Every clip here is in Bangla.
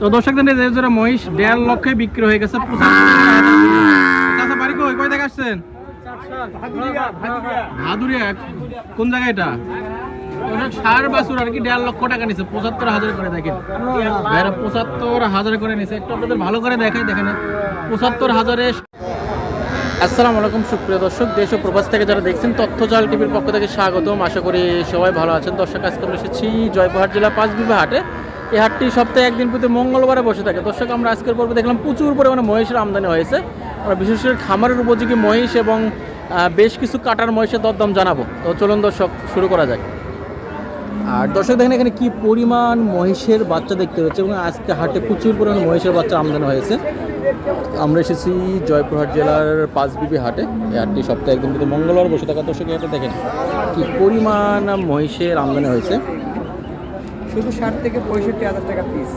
তো দর্শক জানেন মহিষ দেড় লক্ষে বিক্রি হয়ে গেছে আসছেন? কোন জায়গা এটা? দর্শক দেশ প্রবাস থেকে যারা দেখছেন টিভির পক্ষ থেকে স্বাগতম। আশা করি সবাই ভালো আছেন। দর্শক, আজকে এসেছি জয়পুরহাট জেলা পাঁচ বিঘা হাটে। এই হাটটি সপ্তাহে একদিন প্রতি মঙ্গলবারে বসে থাকে। দর্শক, আমরা আজকের পর্বে দেখলাম প্রচুর পরিমাণে মহিষের আমদানি হয়েছে। আমরা বিশেষ করে খামারের উপযোগী মহিষ এবং বেশ কিছু কাটার মহিষের দরদাম জানাব। তো চলুন দর্শক, শুরু করা যাক। আর দর্শক, দেখেন এখানে কি পরিমাণ মহিষের বাচ্চা দেখতে পাচ্ছি এবং আজকে হাটে প্রচুর পরিমাণ মহিষের বাচ্চা আমদানি হয়েছে। আমরা এসেছি জয়পুরহাট জেলার পাঁচবিবি হাটে। এই হাটটি সপ্তাহে একদিন কিন্তু মঙ্গলবার বসে থাকা দর্শক এই হাটে দেখেন কি পরিমাণ মহিষের আমদানি হয়েছে। শুধু ষাট থেকে পঁয়ষট্টি হাজার টাকা পিস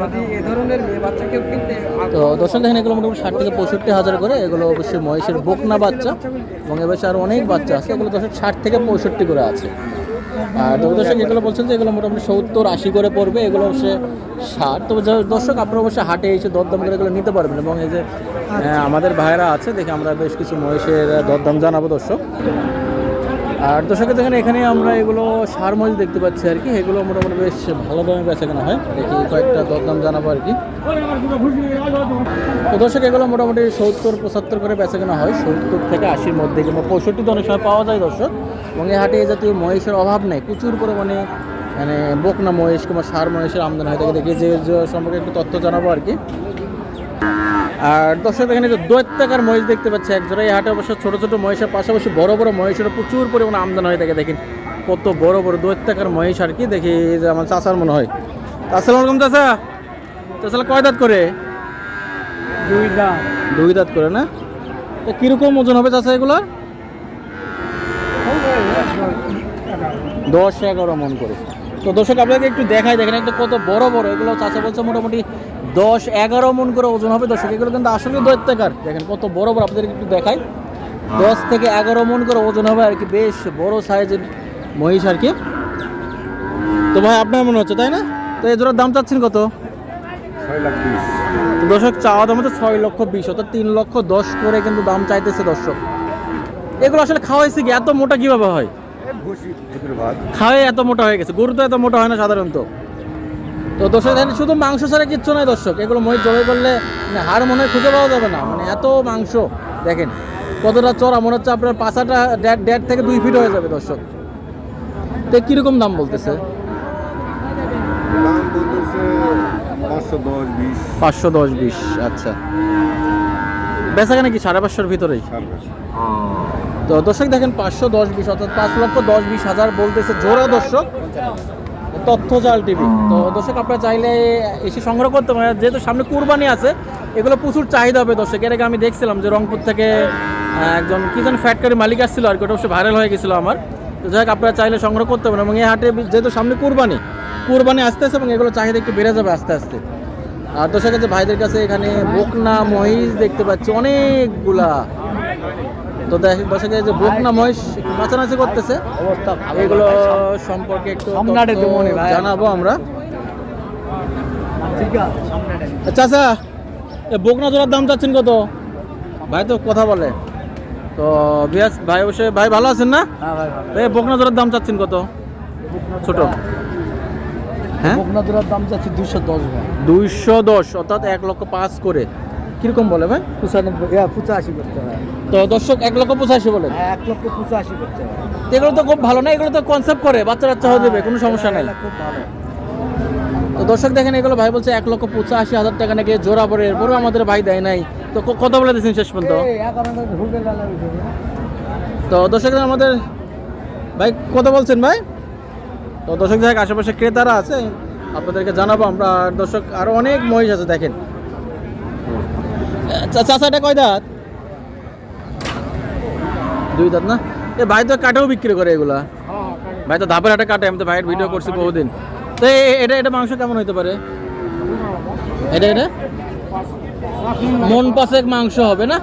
যদি এ ধরনের মেয়ে বাচ্চা কেউ কিনতে তো দর্শক দেখেন এগুলো মোটামুটি ষাট থেকে পঁয়ষট্টি হাজার করে। এগুলো অবশ্যই মহিষের বকনা বাচ্চা এবং এবার আরও অনেক বাচ্চা আছে। এগুলো দর্শক ষাট থেকে পঁয়ষট্টি করে আছে। আর তবে দর্শক এগুলো বলছেন যে এগুলো মোটামুটি সত্তর আশি করে পড়বে। এগুলো অবশ্যই ষাট। তবে দর্শক আপনারা অবশ্যই হাটে এসে দরদাম করে এগুলো নিতে পারবেন এবং এই যে আহ, আমাদের ভাইরা আছে দেখে আমরা বেশ কিছু মহিষের দরদাম জানাব দর্শক। আর দর্শক দেখেন এখানে আমরা এগুলো সার মহিষ দেখতে পাচ্ছি আর কি। এগুলো মোটামুটি বেশ ভালো দামে বেচা কেনা হয়। দেখি কয়েকটা দরদাম জানাব আর কি। তো দর্শক, এগুলো মোটামুটি সত্তর, পঁচাত্তর করে বেচা কেনা হয়। সত্তর থেকে আশির মধ্যে কিংবা পঁয়ষট্টি তো অনেক সময় পাওয়া যায় দর্শক। এবং এই হাটে জাতীয় মহিষের অভাব নেই। প্রচুর পরিমাণে মানে বকনা মহিষ কিংবা সার মহিষের আমদানি হয়। থাকে দেখি যে সম্পর্কে একটু তথ্য জানাব আর কি। আর দর্শক এখানে যে দৈত্যাকার মহিষ দেখতে পাচ্ছি এক জোড়া এই হাটে অবশ্য ছোটো ছোটো মহিষের পাশাপাশি বড় বড় মহিষের প্রচুর পরিমাণে আমদানি হয়ে। থাকে দেখেন কত বড় বড় দৈত্যাকার মহিষ আর কি। দেখি যে আমার চাষার মনে হয়। আসসালামু আলাইকুম চাষা চাষা কয় দাঁত করে? দুই দাম দুই দাঁত করে না? তো কীরকম ওজন হবে চাষা এগুলোর? দশ এগারো মন করে। তো দর্শক আপনাকে একটু দেখাই দেখেন একটা কত বড় বড় এগুলো চাষা বলছে মোটামুটি দশ এগারো মন করে ওজন হবে দর্শক। এগুলো কিন্তু আসলে দৈত্যাকার। দেখেন কত বড় বড় আপনাদেরকে একটু দেখাই। দশ থেকে এগারো মন করে ওজন হবে আর কি বেশ বড় সাইজের মহিষ আর কি। তো ভাই আপনার মনে হচ্ছে তাই না? তো এই জোড়ার দাম চাচ্ছেন কত? দর্শক চাওয়া দাম হচ্ছে ছয় লক্ষ বিশ অর্থাৎ তিন লক্ষ দশ করে কিন্তু দাম চাইতেছে দর্শক। এগুলো আসলে খাওয়াইছে কি? এত মোটা কীভাবে হয়? খাওয়াই এত মোটা হয়ে গেছে। গরু তো এত মোটা হয় না সাধারণত। তো দর্শক শুধু মাংস ছাড়া কিচ্ছু নয় দর্শক। এগুলো মহিষ জবাই করলে মানে হাড় মনে হয় খুঁজে পাওয়া যাবে না। মানে এত মাংস দেখেন কতটা চড়া। মনে হচ্ছে আপনার পাশাটা দেড় দেড় থেকে দুই ফিট হয়ে যাবে দর্শক। তো কীরকম দাম বলতেছে? পাঁচশো দশ বিশ। আচ্ছা। বেচা কেনা কি সাড়ে পাঁচশোর ভিতরেই? তো দর্শক দেখেন পাঁচশো দশ বিশ অর্থাৎ পাঁচ লক্ষ দশ বিশ হাজার বলতেছে জোড়া দর্শক। তথ্য জাল টিভি। তো দর্শক আপনারা চাইলে এসে সংগ্রহ করতে পারেন। যেহেতু সামনে কুরবানি আছে এগুলো প্রচুর চাহিদা হবে দর্শক। এর আগে আমি দেখছিলাম যে রংপুর থেকে একজন কি যেন ফ্যাক্টরি মালিক আসছিল আর কি ওটা অবশ্যই ভাইরাল হয়ে গেছিল আমার। তো যাই হোক আপনারা চাইলে সংগ্রহ করতে পারেন। এবং এই হাটে যেহেতু সামনে কুরবানি কুরবানি আসতেছে এবং এগুলো চাহিদা একটু বেড়ে যাবে আস্তে আস্তে। আর দর্শক কাছে ভাইদের কাছে এখানে বকনা মহিষ দেখতে পাচ্ছি অনেকগুলা। তো দেখ- যে বকনা মহিষ নাচানাচি করতেছে। এগুলো সম্পর্কে একটু। জানাব আমরা। এ বকনা জোড়ার দাম চাচ্ছেন কত? ভাই তো কথা বলে। তো বিয়াস ভাই অবশ্যই ভাই ভালো আছেন না? হ্যাঁ বকনা জোড়ার দাম চাচ্ছেন কত? ছোট। হ্যাঁ? বকনাদুরার দাম যাচ্ছে দুশো দশ ভাই। দুইশো দশ অর্থাৎ এক লক্ষ পাঁচ করে। কীরকম বলে ভাই? পঁচানব্বই হ্যাঁ পঁচাশি করতে হয়। তো দর্শক এক লক্ষ পঁচাশি বলে হ্যাঁ এক লক্ষ পঁচাশি করতে হয়। এগুলো তো খুব ভালো না? এগুলো তো কনসেপ্ট করে বাচ্চা বাচ্চা হয়ে যাবে কোনো সমস্যা নাই। খুব ভালো। তো দর্শক দেখেন এগুলো ভাই বলছে এক লক্ষ পঁচাশি হাজার টাকা নাকি জোড়া পড়ে এরপরেও আমাদের ভাই দেয় নাই। তো কত বলে দিয়েছেন শেষ পর্যন্ত। তো দর্শক আমাদের ভাই কত বলছেন ভাই? তো দর্শক দেখ আশেপাশে ক্রেতারা আছে, আপনাদেরকে জানাব আমরা। আর দর্শক, আরও অনেক মহিষ আছে, দেখেন। চা- চাচা, এটা কয় দাঁত? দুই দাঁত না? এ, ভাই তো কাটেও বিক্রি করে এগুলা। ভাই তো ধাপের হাটে কাটে, আমি তো ভাইয়ের ভিডিও করছি বহুদিন। তো এটা এটা মাংস কেমন হইতে পারে? এটা এটা? মন পাশেক মাংস হবে না?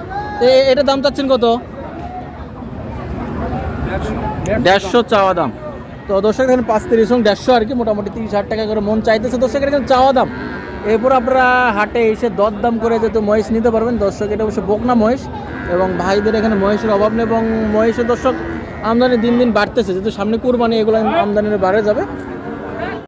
এটা দাম চাচ্ছেন কত? দেড়শো চাওয়া দাম। তো দর্শক এখানে পাঁচ তিরিশ দেড়শো আর কি, মোটামুটি তিরিশ হাজার টাকা করে মন চাইতেছে। দর্শকের এখানে চাওয়া দাম। এরপর আপনারা হাটে এসে দর দাম করে যেহেতু মহেশ নিতে পারবেন, দর্শক এটা অবশ্য বকনা মহেশ এবং ভাইদের এখানে মহেশের অভাব নেই এবং মহেশের দর্শক আমদানি দিন দিন বাড়তেছে। যেহেতু সামনে কুরবানি, এগুলো আমদানি বাড়ে যাবে।